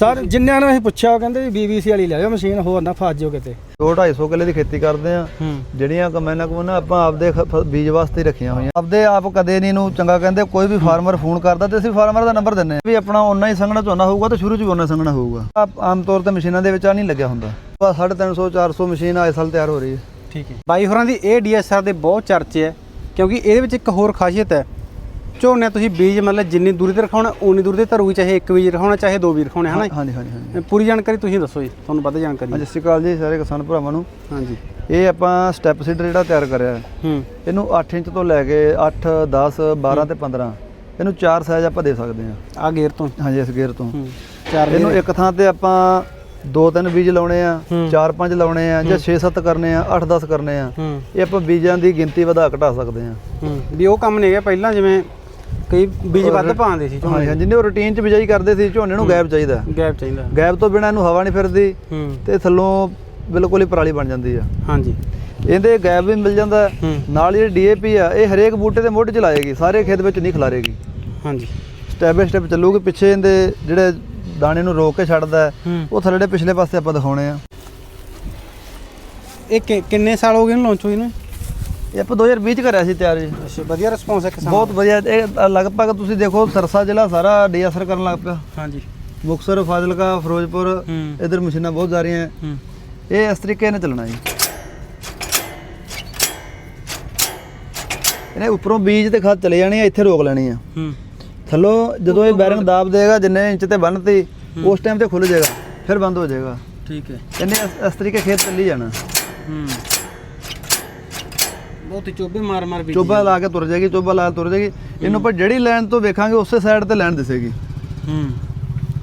Sir ਜਿੰਨਿਆਂ ਨੂੰ ਅਸੀਂ ਪੁੱਛਿਆ ਉਹ ਕਹਿੰਦੇ ਵੀ BBC ਵਾਲੀ ਲੈ ਜਾਓ ਮਸ਼ੀਨ ਹੋਰ ਨਾ ਫਸ ਜਾਓ ਕਿਤੇ। 2-250 ਕਿੱਲੇ ਦੀ ਖੇਤੀ ਕਰਦੇ ਆ। ਜਿਹੜੀਆਂ ਕਮੈਨਾਂ ਕੋਨਾ ਆਪਾਂ ਆਪਦੇ ਖ- ਫ- ਬੀਜ ਵਾਸਤੇ ਰੱਖੀਆਂ ਹੋਈਆਂ। ਆਪਦੇ ਆਪ ਕਦੇ ਨਹੀਂ ਨੂੰ ਚੰਗਾ ਕਹਿੰਦੇ ਕੋਈ ਵੀ ਫਾਰਮਰ ਫੋਨ ਕਰਦਾ ਤੇ ਅਸੀਂ ਫਾਰਮਰ ਦਾ ਨੰਬਰ ਦਿੰਨੇ ਆ। ਵੀ ਆਪਣਾ ਓਨਾ ਹੀ ਸੰਘਣਾ ਝੋਨਾ ਹੋਊਗਾ ਤੇ ਸ਼ੁਰੂ ਚ ਵੀ ਓਨਾ ਸੰਘਣਾ ਹੋਊਗਾ। ਆਪ- ਆਮ ਤੌਰ ਤੇ ਮਸ਼ੀਨਾਂ ਦੇ ਵਿੱਚ ਆ ਨਹੀਂ ਲੱਗਿਆ ਹੁੰਦਾ। 350 400 ਮਸ਼ੀਨ ਆਏ ਸਾਲ ਤਿਆਰ ਹੋ ਰਹੀ ਹੈ। ਠੀਕ ਹੈ। ਬਾਈ ਹੋਰਾਂ ਦੀ ਇਹ DSR ਦੇ ਬਹੁਤ ਚਰਚੇ ਹੈ ਕਿਉਂਕਿ ਇਹਦੇ ਵਿੱਚ ਇੱਕ ਹੋਰ ਖਾਸੀਅਤ ਹੈ। ਝੋਨੇ ਤੁਸੀਂ ਬੀਜ ਮਤਲਬ ਜਿੰਨੀ ਦੂਰੀ ਤੇ ਰਖਾਉਣਾ ਉਨੀ ਦੂਰੀ ਤੇ ਧਰੂਗੀ ਚਾਹੇ ਇੱਕ ਬੀਜ ਰਖਾਉਣਾ ਚਾਹੇ ਦੋ ਬੀਜ ਰਖਾਉਣੇ ਹਨਾ ਹਾਂਜੀ ਹਾਂਜੀ ਹਾਂਜੀ। ਪੂਰੀ ਜਾਣਕਾਰੀ ਤੁਸੀਂ ਦੱਸੋ ਜੀ ਤੁਹਾਨੂੰ ਵੱਧ ਜਾਣਕਾਰੀ। ਹਾਂਜੀ, ਸਤਿ ਸ਼੍ਰੀ ਅਕਾਲ ਜੀ ਸਾਰੇ ਕਿਸਾਨ ਭਰਾਵਾਂ ਨੂੰ। ਹਾਂਜੀ। ਇਹ ਆਪਾਂ ਸਟੈਪ ਸੀਡਰ ਜਿਹੜਾ ਤਿਆਰ ਕਰਿਆ। ਹੈ, ਹੂੰ ਇਹਨੂੰ 8 ਇੰਚ ਤੋਂ ਲੈ ਕੇ 8 10 12 ਤੇ 15 ਇਹਨੂੰ ਚਾਰ ਸਾਈਜ਼ ਆਪਾਂ ਦੇ ਸਕਦੇ ਹਾਂ। ਆ ਗੇਅਰ ਤੋਂ? ਹਾਂਜੀ ਇਸ ਗੇਅਰ ਤੋਂ। ਹੂੰ ਚਾਰ ਇਹਨੂੰ ਇੱਕ ਥਾਂ ਤੇ ਆਪਾਂ ਦੋ ਤਿੰਨ ਬੀਜ ਲਾਉਣੇ ਆ ਹੂੰ। ਚਾਰ ਪੰਜ ਲਾਉਣੇ ਆ ਜਾਂ 6-7 ਕਰਨੇ ਆ 8-10 ਕਰਨੇ ਆ। ਹੂੰ। ਇਹ ਆਪਾਂ ਬੀਜਾਂ ਦੀ ਗਿਣਤੀ ਵਧਾ ਘਟਾ ਸਕਦੇ ਆ ਹੂੰ ਵੀ ਉਹ ਕੰਮ ਨਹੀਂ ਹੈਗਾ। ਪਹਿਲਾਂ ਜਿਵੇਂ ਕਈ ਬੀਜ ਵੱਧ ਪਾਉਂਦੇ ਸੀ ਝੋਨੇ ਹਾਂਜੀ ਜਿੰਨੇ ਉਹ ਰੂਟੀਨ ਚ ਬਿਜਾਈ ਕਰਦੇ ਸੀ ਝੋਨੇ ਨੂੰ ਗੈਪ ਚਾਹੀਦਾ। ਗੈਪ ਚਾਹੀਦਾ। ਗੈਪ ਤੋਂ ਬਿਨਾਂ ਇਹਨੂੰ ਹਵਾ ਨਹੀਂ ਫਿਰਦੀ ਹੂੰ। ਤੇ ਥੱਲੋਂ ਬਿਲਕੁਲ ਹੀ ਪਰਾਲੀ ਬਣ ਜਾਂਦੀ ਆ। ਹਾਂਜੀ। ਇਹਦੇ ਗੈਪ ਵੀ ਮਿਲ ਜਾਂਦਾ ਨਾਲ ਜਿਹੜੀ ਡੀਏਪੀ ਆ ਇਹ ਹਰੇਕ ਬੂਟੇ ਦੇ ਮੁੱਢ ਚ ਲਾਏਗੀ ਸਾਰੇ ਖੇਤ ਵਿੱਚ ਨਹੀਂ ਖਿਲਾਰੇਗੀ। ਹਾਂਜੀ। ਸਟੈਪ ਬਾਈ ਸਟੈਪ ਚੱਲੂਗੀ ਪਿੱਛੇ ਇਹਦੇ ਜਿਹੜੇ ਦਾਣੇ ਨੂੰ ਰੋਕ ਕੇ ਛੱਡਦਾ ਉਹ ਥੱਲੜੇ ਪਿਛਲੇ ਪਾਸੇ ਆਪਾਂ ਦਿਖਾਉਣੇ ਆ। ਇਹ ਕਿ- ਕਿੰਨੇ ਸਾਲ ਹੋ ਗਏ ਇਹਨੂੰ ਲਾਂਚ ਹੋਈ ਨੂੰ? ਇਹ ਆਪਾਂ 2020 ਚ ਕਰਿਆ ਸੀ ਤਿਆਰ ਜੀ। ਅੱਛਾ ਵਧੀਆ ਰਿਸਪੌਂਸ ਹੈ ਕਿਸਾਨ ਬਹੁਤ ਵਧੀਆ। ਇਹ ਲਗਭਗ ਤੁਸੀਂ ਦੇਖੋ ਸਰਸਾ ਜ਼ਿਲ੍ਹਾ ਸਾਰਾ ਡੀ ਅਸਰ ਕਰਨ ਲੱਗ ਪਿਆ। ਹਾਂਜੀ। ਮੁਕਤਸਰ ਫਾਜ਼ਿਲਕਾ ਫਿਰੋਜ਼ਪੁਰ ਇਧਰ ਮਸ਼ੀਨਾਂ ਬਹੁਤ ਜਾ ਰਹੀਆਂ। ਇਹ ਇਸ ਤਰੀਕੇ ਨਾਲ ਚੱਲਣਾ ਜੀ। ਇਹਨੇ ਉੱਪਰੋਂ ਬੀਜ ਤੇ ਖਾਦ ਚਲੇ ਜਾਣੀ ਆ ਇੱਥੇ ਰੋਕ ਲੈਣੀ ਆ। ਹੂੰ। ਥੱਲੋਂ ਜਦੋਂ ਇਹ ਬੈਰਿੰਗ ਦਾਬ ਦੇਗਾ ਜਿੰਨੇ ਇੰਚ ਤੇ ਬੰਨਤੀ ਉਸ ਟਾਈਮ ਤੇ ਖੁੱਲ ਜਾਏਗਾ ਫਿਰ ਬੰਦ ਹੋ ਜਾਏਗਾ। ਠੀਕ ਹੈ। ਇਹਨੇ ਇਸ- ਇਸ ਤਰੀਕੇ ਖੇਤ ਚੱਲੀ ਜਾਣਾ। ਹੂੰ। ਹੀ ਚੋਬੇ ਮਾਰ ਮਾਰ ਵੀ ਚੋਬਾ ਲਾ ਕੇ ਤੁਰ ਜਾਏਗੀ ਚੋਬਾ ਲਾ ਕੇ ਤੁਰ ਜਾਏਗੀ। ਇਹਨੂੰ ਆਪਾਂ ਜਿਹੜੀ ਲਾਈਨ ਤੋਂ ਵੇਖਾਂਗੇ ਉਸੇ ਸਾਈਡ ਤੇ ਲਾਈਨ ਦਿਸੇਗੀ। ਹੂੰ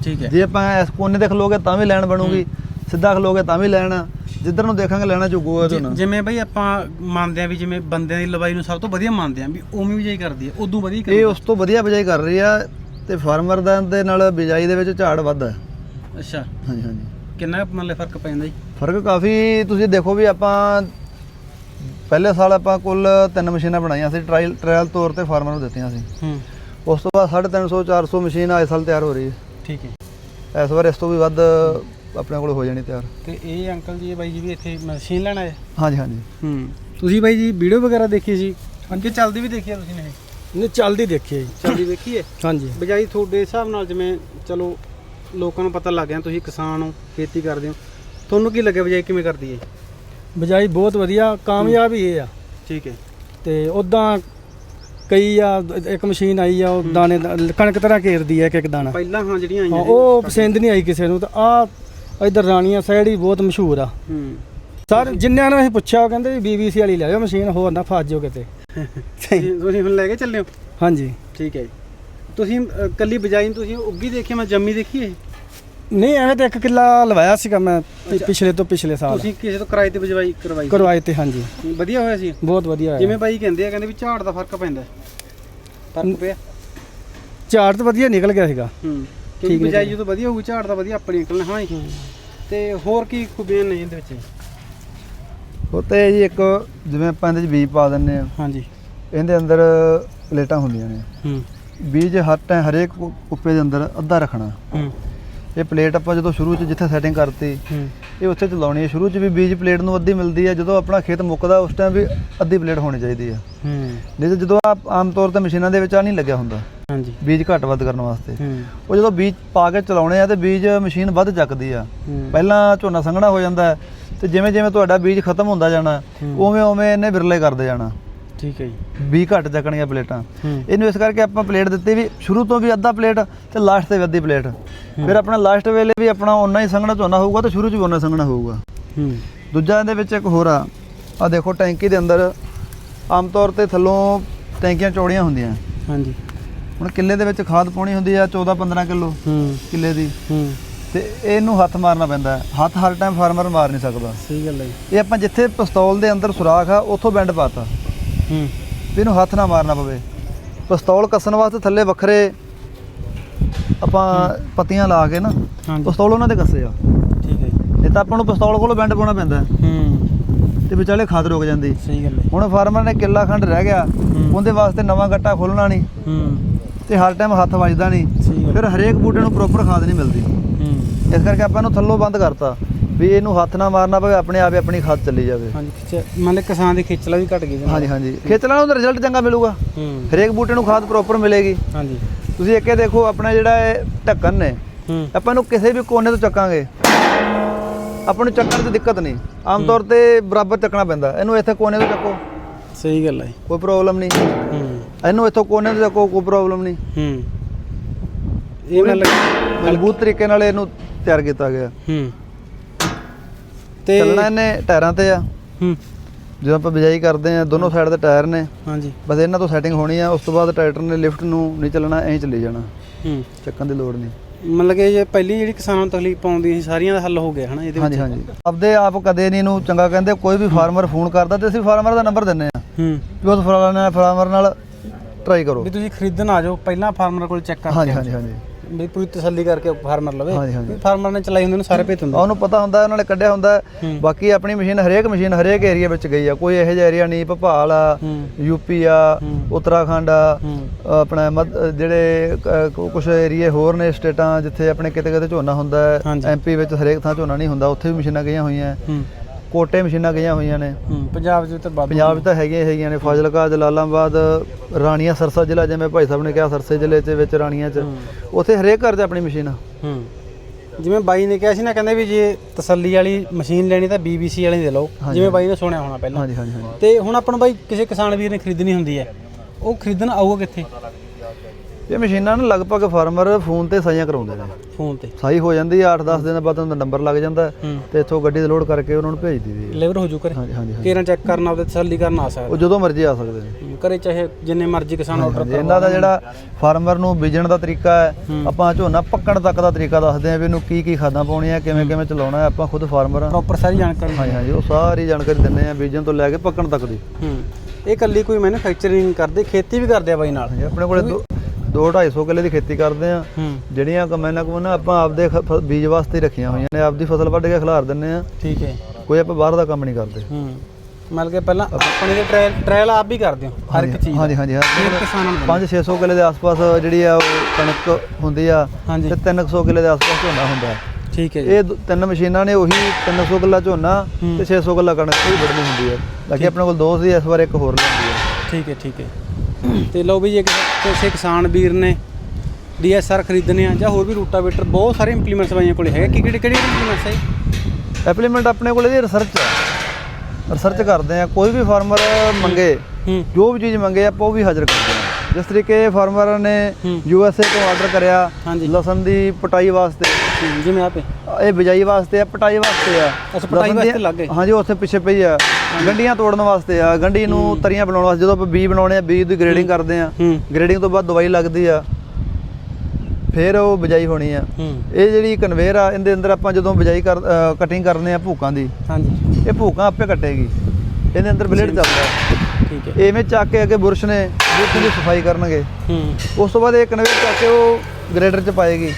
ਠੀਕ ਹੈ। ਜੇ ਆਪਾਂ ਇਸ ਕੋਨੇ ਤੇ ਖਲੋਗੇ ਤਾਂ ਵੀ ਲਾਈਨ ਬਣੂਗੀ ਸਿੱਧਾ ਖਲੋਗੇ ਤਾਂ ਵੀ ਲਾਈਨ ਜਿੱਧਰ ਨੂੰ ਦੇਖਾਂਗੇ ਲੈਣਾ ਚੁੱਕੂਗਾ ਜਿ- ਤੁਹਾਨੂੰ ਜਿਵੇਂ ਬਈ ਆਪਾਂ ਮੰਨਦੇ ਆ ਵੀ ਜਿਵੇਂ ਬੰਦਿਆਂ ਦੀ ਲਵਾਈ ਨੂੰ ਸਭ ਤੋਂ ਵਧੀਆ ਮੰਨਦੇ ਆ ਵੀ ਉਵੇਂ ਬਿਜਾਈ ਕਰਦੀ ਹੈ ਉਦੋਂ ਵਧੀਆ ਇਹ ਕਰਦੀ ਉਸ ਤੋਂ ਵਧੀਆ ਬਿਜਾਈ ਕਰ ਰਹੀ ਆ ਤੇ ਫਾਰਮਰ ਦਾ ਦੇ ਨਾਲ ਬਿਜਾਈ ਦੇ ਵਿੱਚ ਝਾੜ ਵੱਧ ਹੈ। ਅੱਛਾ। ਹਾਂਜੀ ਹਾਂਜੀ। ਕਿੰਨਾ ਕੁ ਮਤਲਬ ਫ਼ਰਕ ਪੈ ਜਾਂਦਾ ਜੀ? ਫ਼ਰਕ ਕਾਫੀ ਤੁਸੀਂ ਦੇਖੋ ਵੀ ਆਪਾਂ ਪਹਿਲੇ ਸਾਲ ਆਪਾਂ ਕੁੱਲ ਤਿੰਨ ਮਸ਼ੀਨਾਂ ਬਣਾਈਆਂ ਸੀ ਟ੍ਰਾਇਲ ਟ੍ਰਾਇਲ ਤੌਰ ਤੇ ਫਾਰਮਰ ਨੂੰ ਦਿੱਤੀਆਂ ਸੀ। ਹੂੰ। ਉਸ ਤੋਂ ਬਾਅਦ 350 400 ਮਸ਼ੀਨ ਆਏ ਸਾਲ ਤਿਆਰ ਹੋ ਰਹੀ ਠੀਕ ਹੈ। ਹੈ ਇਸ ਵਾਰ ਇਸ ਤੋਂ ਵੀ ਵੱਧ ਆਪਣੇ ਕੋਲ ਹੋ ਜਾਣੀ ਤਿਆਰ। ਤੇ ਇਹ ਅੰਕਲ ਜੀ ਇਹ ਬਾਈ ਜੀ ਵੀ ਇੱਥੇ ਮਸ਼ੀਨ ਲੈਣ ਆਏ? ਹਾਂਜੀ ਹਾਂਜੀ। ਹੂੰ। ਤੁਸੀਂ ਬਾਈ ਜੀ ਵੀਡੀਓ ਵਗੈਰਾ ਦੇਖੀ ਸੀ? ਅੱਗੇ ਚੱਲਦੀ ਵੀ ਦੇਖੀ ਆ ਤੁਸੀਂ ਨੇ ਨਹੀਂ ਚੱਲਦੀ ਦੇਖੀ ਹੈ ਜੀ। ਚੱਲਦੀ ਦੇਖੀ ਹੈ? ਹਾਂਜੀ। ਬਜਾਈ ਤੁਹਾਡੇ ਹਿਸਾਬ ਨਾਲ ਜਿਵੇਂ ਚਲੋ ਲੋਕਾਂ ਨੂੰ ਪਤਾ ਲੱਗ ਗਿਆ ਤੁਸੀਂ ਕਿਸਾਨ ਹੋ ਖੇਤੀ ਕਰਦੇ ਹੋ। ਤੁਹਾਨੂੰ ਕੀ ਲੱਗਿਆ ਬਜਾਈ ਕਿਵੇਂ ਕਰਦੀ ਹੈ? ਬਜਾਈ ਬਹੁਤ ਵਧੀਆ ਕਾਮਯਾਬ ਹੀ ਇਹ ਆ। ਠੀਕ ਹੈ। ਤੇ ਉਦਾਂ ਕਈ ਆ ਇੱਕ ਮਸ਼ੀਨ ਆਈ ਆ ਉਹ ਦਾਣੇ ਕਣਕ ਤਰ੍ਹਾਂ ਘੇਰਦੀ ਹੈ ਇੱਕ ਇੱਕ ਦਾਣਾ। ਪਹਿਲਾਂ ਹਾਂ ਜਿਹੜੀਆਂ ਹਾਂ, ਆਈਆਂ ਉਹ ਪਸੰਦ ਨਹੀਂ ਆਈ ਕਿਸੇ ਨੂੰ ਤਾਂ ਆ ਇਧਰ ਰਾਣੀਆਂ ਸਾਈਡ ਹੀ ਬਹੁਤ ਮਸ਼ਹੂਰ ਆ। ਹੂੰ। ਸਰ ਜਿੰਨਿਆਂ ਨੂੰ ਅਸੀਂ ਪੁੱਛਿਆ ਉਹ ਕਹਿੰਦੇ ਵੀ BBC ਵਾਲੀ ਲੈ ਜਾਓ ਮਸ਼ੀਨ ਹੋਰ ਨਾ ਫਸ ਜਾਓ ਕਿਤੇ। ਤੁਸੀਂ ਤੁਸੀਂ ਹੁਣ ਲੈ ਕੇ ਚੱਲੇ ਹੋ? ਹਾਂਜੀ। ਠੀਕ ਹੈ ਜੀ। ਤੁਸੀਂ ਅ, ਕੱਲੀ ਬਜਾਈ ਨੂੰ ਤੁਸੀਂ ਉੱਗੀ ਦੇਖੀ ਮੈਂ ਜੰਮੀ ਦੇਖੀ ਹੈ ਨਹੀਂ ਐਵੇਂ ਤਾਂ ਇੱਕ ਕਿੱਲਾ ਲਵਾਇਆ ਸੀਗਾ ਮੈਂ ਪਿ- ਪਿਛਲੇ ਤੋਂ ਪਿਛਲੇ ਸਾਲ। ਤੁਸੀਂ ਕਿਸੇ ਤੋਂ ਕਿਰਾਏ ਤੇ ਬਜਵਾਈ ਕਰਵਾਈ? ਕਰਵਾਏ ਤੇ ਹਾਂਜੀ। ਵਧੀਆ ਹੋਇਆ ਸੀ? ਬਹੁਤ ਵਧੀਆ ਹੋਇਆ। ਜਿਵੇਂ ਬਾਈ ਕਹਿੰਦੇ ਆ ਕਹਿੰਦੇ ਵੀ ਝਾੜ ਦਾ ਫ਼ਰਕ ਪੈਂਦਾ। ਹੈ। ਫ਼ਰਕ ਪਿਆ? ਝਾੜ ਤਾਂ ਵਧੀਆ ਨਿਕਲ ਗਿਆ ਸੀਗਾ। ਹੂੰ। ਠੀਕ ਹੈ ਬਜਾਈ ਜੀ। ਜਦੋਂ ਵਧੀਆ ਹੋਊਗੀ ਝਾੜ ਦਾ ਵਧੀਆ ਆਪਣੀ ਨਿਕਲਣਾ ਹਾਂ ਜੀ। ਤੇ ਹੋਰ ਕੀ ਖੂਬੀਆਂ ਨੇ ਇਹਦੇ ਵਿੱਚ? ਉਹ ਤੇ ਜੀ ਇੱਕ ਜਿਵੇਂ ਆਪਾਂ ਇਹਦੇ ਚ ਬੀਜ ਪਾ ਦਿੰਨੇ ਆ। ਹਾਂਜੀ। ਇਹਦੇ ਅੰਦਰ ਪਲੇਟਾਂ ਹੁੰਦੀਆਂ ਨੇ। ਹੂੰ। ਬੀਜ ਹਰ ਟਾਈਮ ਹਰੇਕ ਕੁ- ਕੁੱਪੇ ਦੇ ਅੰਦਰ ਅੱਧਾ ਰੱਖਣਾ। ਹੂੰ। ਇਹ ਪਲੇਟ ਆਪਾਂ ਜਦੋਂ ਸ਼ੁਰੂ 'ਚ ਜਿੱਥੇ ਸੈਟਿੰਗ ਕਰਤੀ ਇਹ ਉੱਥੇ ਚਲਾਉਣੀ ਹੈ। ਸ਼ੁਰੂ 'ਚ ਵੀ ਬੀਜ ਪਲੇਟ ਨੂੰ ਅੱਧੀ ਮਿਲਦੀ ਹੈ। ਜਦੋਂ ਆਪਣਾ ਖੇਤ ਮੁੱਕਦਾ ਉਸ ਟਾਈਮ ਵੀ ਅੱਧੀ ਪਲੇਟ ਹੋਣੀ ਚਾਹੀਦੀ ਹੈ। ਹੂੰ। ਨਹੀਂ ਤਾਂ ਜਦੋਂ ਆਪ ਆਮ ਤੌਰ ਤੇ ਮਸ਼ੀਨਾਂ ਦੇ ਵਿੱਚ ਆ ਨਹੀਂ ਲੱਗਿਆ ਹੁੰਦਾ। ਹਾਂਜੀ। ਬੀਜ ਘੱਟ ਵੱਧ ਕਰਨ ਵਾਸਤੇ। ਉਹ ਜਦੋਂ ਬੀਜ ਪਾ ਕੇ ਚਲਾਉਣੇ ਆ ਤੇ ਬੀਜ ਮਸ਼ੀਨ ਵੱਧ ਚੱਕਦੀ ਆ। ਪਹਿਲਾਂ ਝੋਨਾ ਸੰਘਣਾ ਹੋ ਜਾਂਦਾ ਤੇ ਜਿਵੇਂ ਜਿਵੇਂ ਤੁਹਾਡਾ ਬੀਜ ਖਤਮ ਹੁੰਦਾ ਜਾਣਾ। ਉਵੇਂ ਉਵੇਂ ਇਹਨੇ ਵਿਰਲੇ ਕਰਦੇ ਜਾਣਾ। ਠੀਕ ਹੈ ਜੀ। ਬੀਜ ਘੱਟ ਚੱਕਣੀਆਂ ਪਲੇਟਾਂ। ਇਹਨੂੰ ਇਸ ਕਰਕੇ ਆਪਾਂ ਪਲੇਟ ਦਿੱਤੀ ਵੀ ਸ਼ੁਰੂ ਤੋਂ ਵੀ ਅੱਧਾ ਪਲੇਟ ਤੇ ਲਾਸਟ ਤੇ ਵੀ ਅੱਧੀ ਪਲੇਟ। ਫਿਰ ਆਪਣਾ ਲਾਸਟ ਵੇਲੇ ਵੀ ਆਪਣਾ ਓਨਾ ਹੀ ਸੰਘਣਾ ਝੋਨਾ ਹੋਊਗਾ ਤੇ ਸ਼ੁਰੂ 'ਚ ਵੀ ਓਨਾ ਸੰਘਣਾ ਹੋਊਗਾ। ਹੂੰ। ਦੂਜਾ ਇਹਦੇ ਵਿੱਚ ਇੱਕ ਹੋਰ ਆ। ਆ ਦੇਖੋ ਟੈਂਕੀ ਦੇ ਅੰਦਰ ਆਮ ਤੌਰ ਤੇ ਥੱਲੋਂ ਟੈਂਕੀਆਂ ਚੌੜੀਆਂ ਹੁੰਦੀਆਂ। ਹਾਂਜੀ। ਹੁਣ ਕਿੱਲੇ ਦੇ ਵਿੱਚ ਖਾਦ ਪਾਉਣੀ ਹੁੰਦੀ ਆ 14 15 ਕਿਲੋ ਹੂੰ। ਕਿੱਲੇ ਦੀ। ਹੂੰ। ਤੇ ਇਹਨੂੰ ਹੱਥ ਮਾਰਨਾ ਪੈਂਦਾ। ਹੱਥ ਹਰ ਟਾਈਮ ਫਾਰਮਰ ਮਾਰ ਨਹੀਂ ਸਕਦਾ। ਸਹੀ ਗੱਲ ਹੈ ਇਹ ਆਪਾਂ ਜਿੱਥੇ ਪਿਸਤੌਲ ਦੇ ਅੰਦਰ ਸੁਰਾਖ ਆ ਉੱਥੋਂ ਬੈਂਡ ਪਾਤਾ। ਹੂੰ ਵੀ ਇਹਨੂੰ ਹੱਥ ਨਾ ਮਾਰਨਾ ਪਵੇ। ਪਿਸਤੌਲ ਕੱਸਣ ਵਾਸਤੇ ਥੱਲੇ ਵੱਖਰੇ ਆਪਾਂ ਪੱਤੀਆਂ ਲਾ ਕੇ ਨਾ ਹਾਂਜੀ। ਪਿਸਤੌਲ ਉਹਨਾਂ ਦੇ ਕੱਸੇ ਆ। ਠੀਕ ਹੈ ਜੀ। ਇਹ ਤਾਂ ਆਪਾਂ ਨੂੰ ਪਿਸਤੌਲ ਕੋਲੋਂ ਬੈਂਡ ਪਾਉਣਾ ਪੈਂਦਾ ਹੈ। ਹੂੰ। ਤੇ ਵਿਚਾਲੇ ਖਾਦ ਰੁਕ ਜਾਂਦੀ। ਸਹੀ ਗੱਲ ਹੈ। ਹੁਣ ਫਾਰਮਰ ਨੇ ਕਿੱਲਾ ਖੰਡ ਰਹਿ ਗਿਆ ਉਹਦੇ ਵਾਸਤੇ ਨਵਾਂ ਗੱਟਾ ਖੋਲਣਾ ਨਹੀਂ। ਹੂੰ। ਤੇ ਹਰ ਟਾਈਮ ਹੱਥ ਵੱਜਦਾ ਨਹੀਂ। ਸਹੀ ਗੱਲ ਫਿਰ ਹਰੇਕ ਬੂਟੇ ਨੂੰ ਪ੍ਰੋਪਰ ਖਾਦ ਨਹੀਂ ਮਿਲਦੀ। ਹੂੰ। ਇਸ ਕਰਕੇ ਆਪਾਂ ਇਹਨੂੰ ਥੱਲੋਂ ਬੰਦ ਕਰਤਾ। ਵੀ ਇਹਨੂੰ ਹੱਥ ਨਾ ਮਾਰਨਾ ਪਵੇ ਆਪਣੇ ਆਪ ਆਪਣੀ ਖਾਦ ਚੱਲੀ ਜਾਵੇ। ਹਾਂਜੀ ਖਿੱਚ ਮਤਲਬ ਕਿਸਾਨ ਦੀ ਖੇਚਲਾ ਵੀ ਘਟ ਗਈ ਨਾਲ। ਹਾਂਜੀ ਹਾਂਜੀ। ਖੇਚਲਾਂ ਨੂੰ ਰਿਜ਼ਲਟ ਚੰਗਾ ਮਿਲੂਗਾ। ਹੂੰ। ਹਰੇਕ ਬੂਟੇ ਨੂੰ ਖਾਦ ਪ੍ਰੋਪਰ ਮਿਲੇਗੀ। ਹਾਂਜੀ। ਤੁਸੀਂ ਇੱਕ ਇਹ ਦੇਖੋ ਆਪਣਾ ਜਿਹੜਾ ਇਹ ਢੱਕਣ ਨੇ ਆਪਾਂ ਨੂੰ ਕਿਸੇ ਵੀ ਕੋਨੇ ਤੋਂ ਚੱਕਾਂਗੇ। ਆਪਾਂ ਨੂੰ ਚੱਕਣ 'ਚ ਦਿੱਕਤ ਨਹੀਂ। ਆਮ ਤੌਰ ਤੇ ਬਰਾਬਰ ਚੱਕਣਾ ਪੈਂਦਾ। ਇਹਨੂੰ ਇੱਥੇ ਕੋਨੇ ਤੋਂ ਚੱਕੋ। ਸਹੀ ਗੱਲ ਹੈ ਕੋਈ ਪ੍ਰੋਬਲਮ ਨਹੀਂ। ਹੂੰ। ਇਹਨੂੰ ਇੱਥੋਂ ਕੋਨੇ ਤੋਂ ਚੱਕੋ ਕੋਈ ਪ੍ਰੋਬਲਮ ਨਹੀਂ। ਹੂੰ। ਇਹ ਮਤਲਬ ਮਜ਼ਬੂਤ ਤਰੀਕੇ ਨਾਲ ਇਹਨੂੰ ਤਿਆਰ ਕੀਤਾ ਗਿਆ। ਹੂੰ। ਤੇ ਚੱਲਣਾ ਇਹਨੇ ਟਾਇਰਾਂ ਤੇ ਆ। ਹੂੰ। ਜਦੋਂ ਆਪਾਂ ਬਿਜਾਈ ਕਰਦੇ ਆ ਦੋਨੋਂ ਸਾਈਡ ਦੇ ਟਾਇਰ ਨੇ। ਹਾਂਜੀ। ਬਸ ਇਹਨਾਂ ਤੋਂ ਸੈਟਿੰਗ ਹੋਣੀ ਆ ਉਸ ਤੋਂ ਬਾਅਦ ਟਰੈਕਟਰ ਨੇ ਲਿਫਟ ਨੂੰ ਨਹੀਂ ਚੱਲਣਾ ਐਂ ਚੱਲੀ ਜਾਣਾ। ਹੂੰ। ਚੱਕਣ ਦੀ ਲੋੜ ਨਹੀਂ। ਮਤਲਬ ਕਿ ਜੇ ਪਹਿਲੀ ਜਿਹੜੀ ਕਿਸਾਨਾਂ ਨੂੰ ਤਕਲੀਫ ਪਾਉਂਦੀ ਸੀ ਸਾਰੀਆਂ ਦਾ ਹੱਲ ਹੋ ਗਿਆ ਹਨਾ ਇਹਦੇ ਵਿੱਚ? ਹਾਂਜੀ ਹਾਂਜੀ। ਆਪਦੇ ਆਪ ਕਦੇ ਨਹੀਂ ਨੂੰ ਚੰਗਾ ਕਹਿੰਦੇ ਕੋਈ ਵੀ ਫਾਰਮਰ ਫੋਨ ਕਰਦਾ ਤੇ ਅਸੀਂ ਫਾਰਮਰ ਦਾ ਨੰਬਰ ਦਿੰਨੇ ਆ ਹੂੰ। ਵੀ ਉਸ ਫਾਰਮਰ ਨਾਲ ਟਰਾਈ ਕਰੋ। ਵੀ ਤੁਸੀਂ ਖਰੀਦਣ ਆ ਜਾਓ ਪਹਿਲਾਂ ਫਾਰਮਰ ਕੋਲ ਚੈੱਕ ਕਰਕੇ ਹਾਂਜੀ ਹਾਂਜੀ ਹਾਂਜੀ। ਵੀ ਪੂਰੀ ਤਸੱਲੀ ਕਰਕੇ ਫਾਰਮਰ ਲਵੇ। ਹਾਂਜੀ, ਹਾਂਜੀ। ਫਾਰਮਰ ਨੇ ਚਲਾਈ ਹੁੰਦੇ ਨੇ ਸਾਰੇ ਭੇਤ ਹੁੰਦੇ। ਉਹਨੂੰ ਪਤਾ ਹੁੰਦਾ ਉਹਨਾਂ ਨੇ ਕੱਢਿਆ ਹੁੰਦਾ। ਬਾਕੀ ਆਪਣੀ ਮਸ਼ੀਨ ਹਰੇਕ ਮਸ਼ੀਨ ਹਰੇਕ ਏਰੀਆ ਵਿੱਚ ਗਈ ਆ। ਕੋਈ ਇਹੋ ਜਿਹਾ ਏਰੀਆ ਨਹੀਂ ਭੋਪਾਲ ਆ ਹੂੰ। ਯੂਪੀ ਆ। ਉੱਤਰਾਖੰਡ ਆ ਆਪਣਾ ਮੱਧ- ਜਿਹੜੇ ਕੁਝ ਏਰੀਏ ਹੋਰ ਨੇ ਸਟੇਟਾਂ ਜਿੱਥੇ ਆਪਣੇ ਕਿਤੇ ਕਿਤੇ ਝੋਨਾ ਹੁੰਦਾ ਹਾਂਜੀ। ਐਮਪੀ ਵਿੱਚ ਹਰੇਕ ਥਾਂ ਝੋਨਾ ਨਹੀਂ ਹੁੰਦਾ ਉੱਥੇ ਵੀ ਮਸ਼ੀਨਾਂ ਗਈਆਂ ਹੋਈਆਂ। ਹੂੰ। ਕੋਟੇ ਮਸ਼ੀਨਾਂ ਗਈਆਂ ਹੋਈਆਂ ਨੇ। ਹੂੰ ਪੰਜਾਬ ਚ ਤਾਂ ਬਾਬੂ ਪੰਜਾਬ 'ਚ ਤਾਂ ਹੈਗੀਆਂ ਹੀ ਹੈਗੀਆਂ ਨੇ। ਫਾਜ਼ਿਲਕਾ ਜਲਾਲਾਬਾਦ ਰਾਣੀਆਂ ਸਰਸਾ ਜ਼ਿਲ੍ਹਾ ਜਿਵੇਂ ਭਾਈ ਸਾਹਿਬ ਨੇ ਕਿਹਾ ਸਰਸੇ ਜ਼ਿਲ੍ਹੇ 'ਚ ਵਿੱਚ ਰਾਣੀਆਂ 'ਚ। ਉੱਥੇ ਹਰੇਕ ਘਰ 'ਚ ਆਪਣੀ ਮਸ਼ੀਨ ਆ। ਹੂੰ। ਜਿਵੇਂ ਬਾਈ ਨੇ ਕਿਹਾ ਸੀ ਨਾ ਕਹਿੰਦੇ ਵੀ ਜੇ ਤਸੱਲੀ ਵਾਲੀ ਮਸ਼ੀਨ ਲੈਣੀ ਤਾਂ BBC ਵਾਲੀ ਦੇ ਲਓ। ਜਿਵੇਂ ਬਾਈ ਨੇ ਸੁਣਿਆ ਹੋਣਾ ਪਹਿਲਾਂ। ਹਾਂਜੀ ਹਾਂਜੀ ਹਾਂਜੀ। ਤੇ ਹੁਣ ਆਪਾਂ ਨੂੰ ਬਾਈ ਕਿਸੇ ਕਿਸਾਨ ਵੀਰ ਨੇ ਖਰੀਦਣੀ ਹੁੰਦੀ ਹੈ। ਉਹ ਖਰੀਦਣ ਆਊਗਾ ਕਿੱਥੇ? ਇਹ ਮਸ਼ੀਨਾਂ ਨੂੰ ਲਗਭਗ ਫਾਰਮਰ ਫੋਨ ਤੇ ਸਾਈਆਂ ਕਰਾਉਂਦੇ ਨੇ। ਫੋਨ ਤੇ? ਸਾਈ ਹੋ ਜਾਂਦੀ ਆ 8-10 ਦਿਨ ਬਾਅਦ ਉਹਨਾਂ ਦਾ ਨੰਬਰ ਲੱਗ ਜਾਂਦਾ ਤੇ ਇੱਥੋਂ ਗੱਡੀ ਤੇ ਲੋਡ ਕਰਕੇ ਉਹਨਾਂ ਨੂੰ ਭੇਜ ਦਈਦੀ ਹੈ। ਡਿਲੀਵਰ ਹੋ ਜੂ ਕਰੇ ਹਾਂਜੀ ਹਾਂਜੀ। ਕੇਰਾਂ ਚੈੱਕ ਕਰਨਾ ਉਹਦੇ ਤਸੱਲੀ ਕਰਨ ਆ ਸਕਦਾ। ਉਹ ਜਦੋਂ ਮਰਜ਼ੀ ਆ ਸਕਦੇ ਨੇ। ਘਰੇ ਚਾਹੇ ਜਿੰਨੇ ਮਰਜ਼ੀ ਕਿਸਾਨ ਆਰਡਰ ਹਾਂਜੀ, ਇਹਨਾਂ ਦਾ ਜਿਹੜਾ ਫਾਰਮਰ ਨੂੰ ਬੀਜਣ ਦਾ ਤਰੀਕਾ ਹੈ। ਆਪਾਂ ਝੋਨਾ ਪੱਕਣ ਤੱਕ ਦਾ ਤਰੀਕਾ ਦੱਸਦੇ ਆ ਵੀ ਇਹਨੂੰ ਕੀ ਕੀ ਖਾਦਾਂ ਪਾਉਣੀਆਂ ਕਿਵੇਂ ਕਿਵੇਂ ਚਲਾਉਣਾ ਹੈ ਆਪਾਂ ਖੁਦ ਫਾਰਮਰ ਹਾਂ। ਪ੍ਰੋਪਰ ਸਾਰੀ ਜਾਣਕਾਰੀ ਹਾਂਜੀ ਹਾਂਜੀ ਉਹ ਸਾਰੀ ਜਾਣਕਾਰੀ ਦਿੰਦੇ ਆ ਬੀਜਣ ਤੋਂ ਲੈ ਕੇ ਪੱਕਣ ਤੱਕ ਦੀ। ਹੂੰ। ਇਹ ਕੱਲੀ ਕੋਈ ਮੈਨੂਫੈਕਚਰਿੰਗ ਕਰਦੇ ਖੇਤੀ ਵੀ ਕਰਦੇ ਆ ਬਾਈ ਨਾਲ। ਹਾਂਜੀ, ਆਪਣੇ ਕੋਲੇ 2 250 ਕਿੱਲੇ ਦੀ ਖੇਤੀ ਕਰਦੇ ਆ। ਜਿਹੜੀਆਂ ਕਮੈਨਾ ਕਮਨਾ ਆਪਾਂ ਆਪਦੇ ਬੀਜ ਵਾਸਤੇ ਰੱਖੀਆਂ ਹੋਈਆਂ ਨੇ। ਆਪਦੀ ਫਸਲ ਵੱਢ ਕੇ ਖਿਲਾਰ ਦਿੰਨੇ ਆ। ਠੀਕ ਹੈ। ਕੋਈ ਆਪਾਂ ਬਾਹਰ ਦਾ ਕੰਮ ਨਹੀਂ ਕਰਦੇ। ਹੂੰ। ਮਤਲਬ ਕਿ ਪਹਿਲਾਂ ਆਪਣੇ ਦੇ ਟ੍ਰਾਇਲ ਟ੍ਰਾਇਲ ਆਪ ਵੀ ਕਰਦੇ ਹੋ ਹਰ ਇੱਕ ਚੀਜ਼ ਹਾਂਜੀ ਹਾਂਜੀ ਕਿਸਾਨਾਂ ਨੂੰ 5-600 ਕਿੱਲੇ ਦੇ ਆਸ-ਪਾਸ ਜਿਹੜੀ ਆ ਉਹ ਕਣਕ ਹੁੰਦੀ ਆ ਤੇ 300 ਕਿੱਲੇ ਦੇ ਆਸ-ਪਾਸ ਝੋਨਾ ਹੁੰਦਾ। ਠੀਕ ਹੈ ਇਹ ਦ- ਤਿੰਨ ਮਸ਼ੀਨਾਂ ਨੇ ਉਹੀ 300 ਕਿੱਲਾ ਝੋਨਾ। ਤੇ 600 ਕਿੱਲਾ ਕਣਕ ਹੀ ਵੱਢਣੀ ਹੁੰਦੀ ਹੈ ਬਾਕੀ ਆਪਣੇ ਕੋਲ ਦੋ ਸੀ ਇਸ ਵਾਰ ਇੱਕ ਹੋਰ ਲੈਂਦੀ ਹੈ ਠੀਕ ਹੈ ਠੀਕ ਹੈ। ਤੇ ਲਓ ਵੀ ਜੇ ਕਿਸੇ ਕਿਸੇ ਕਿਸਾਨ ਵੀਰ ਨੇ ਡੀਐਸਆਰ ਖਰੀਦਣੇ ਆ ਜਾਂ ਹੋਰ ਵੀ ਰੂਟਾਵੇਟਰ ਬਹੁਤ ਸਾਰੇ ਇੰਪਲੀਮੈਂਟਸ ਬਾਈਆਂ ਕੋਲੇ ਹੈਗੇ। ਕਿ ਕਿਹੜੇ ਕਿਹੜੇ ਇੰਪਲੀਮੈਂਟਸ ਹੈ ਐਪਲੀਮੈਂਟ ਆਪਣੇ ਕੋਲ ਇਹਦੀ ਰਿਸਰਚ ਹੈ ਰਿਸਰਚ ਕਰਦੇ ਆ। ਕੋਈ ਵੀ ਫਾਰਮਰ ਮੰਗੇ ਜੋ ਵੀ ਚੀਜ਼ ਮੰਗੇ ਆਪਾਂ ਉਹ ਵੀ ਹਾਜ਼ਰ ਕਰਦੇ ਆ। ਜਿਸ ਤਰੀਕੇ ਫਾਰਮਰ ਨੇ। ਯੂਐਸਏ ਤੋਂ ਆਰਡਰ ਕਰਿਆ। ਲਸਣ ਦੀ ਪਟਾਈ ਵਾਸਤੇ। ਜਿਵੇਂ ਆਪੇ ਇਹ ਬਿਜਾਈ ਵਾਸਤੇ ਆ ਪਟਾਈ ਵਾਸਤੇ ਆ। ਅੱਛਾ, ਪਟਾਈ ਵਾਸਤੇ ਲੱਗ ਗਏ। ਹਾਂਜੀ ਉੱਥੇ ਪਿੱਛੇ ਪਈ ਆ। ਗੰਡੀਆਂ ਤੋੜਨ ਵਾਸਤੇ ਆ। ਗੰਡੀ ਨੂੰ ਤਰੀਆਂ ਬਣਾਉਣ ਵਾਸਤੇ ਜਦੋਂ ਆਪਾਂ ਬੀ ਬਣਾਉਣੇ ਆ ਬੀਜ ਦੀ ਗ੍ਰੇਡਿੰਗ ਕਰਦੇ ਆ। ਗ੍ਰੇਡਿੰਗ ਤੋਂ ਬਾਅਦ ਦਵਾਈ ਲੱਗਦੀ ਆ। ਫਿਰ ਉਹ ਬਿਜਾਈ ਹੋਣੀ ਆ। ਇਹ ਜਿਹੜੀ ਕਨਵੇਅਰ ਆ ਇਹਦੇ ਅੰਦਰ ਆਪਾਂ ਜਦੋਂ ਬਿਜਾਈ ਕਰ ਕਟਿੰਗ ਕਰਨੇ ਆ ਭੂਕਾਂ ਦੀ ਹਾਂਜੀ। ਇਹ ਭੂਕਾਂ ਆਪੇ ਕੱਟੇਗੀ। ਇਹਦੇ ਅੰਦਰ ਬਲੇਡ ਚੱਲਦਾ। ਠੀਕ ਹੈ। ਐਵੇਂ ਚੱਕ ਕੇ ਅੱਗੇ ਬੁਰਸ਼ ਨੇ ਬੁਰਸ਼ ਦੀ ਸਫ਼ਾਈ ਕਰਨਗੇ। ਹੂੰ। ਉਸ ਤੋਂ ਬਾਅਦ ਇਹ ਕਨਵੇਅਰ ਚੱਕ ਕੇ ਉਹ ਗ੍ਰੇਡਰ 'ਚ ਪਾਏਗੀ।